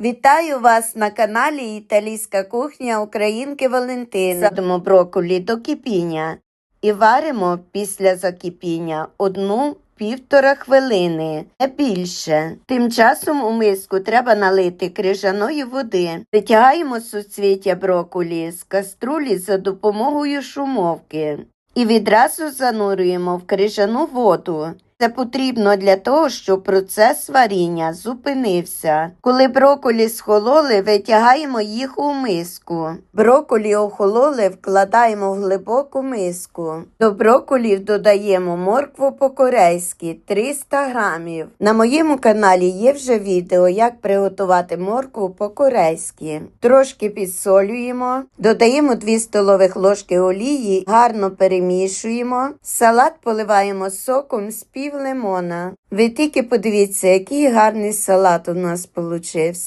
Вітаю вас на каналі Італійська кухня Українки Валентини. Садимо брокколі до кипіння і варимо після закипіння одну півтора хвилини, не більше. Тим часом у миску треба налити крижаної води. Витягаємо суцвіття брокколі з каструлі за допомогою шумовки і відразу занурюємо в крижану воду. Це потрібно для того, щоб процес варіння зупинився. Коли брокколі схололи, витягаємо їх у миску. Брокколі охололи, вкладаємо в глибоку миску. До брокколів додаємо моркву по-корейськи 300 грамів. На моєму каналі є вже відео, як приготувати моркву по-корейськи. Трошки підсолюємо, додаємо 2 столових ложки олії, гарно перемішуємо. Салат поливаємо соком з пів лимона. Ви тільки подивіться, який гарний салат у нас получився.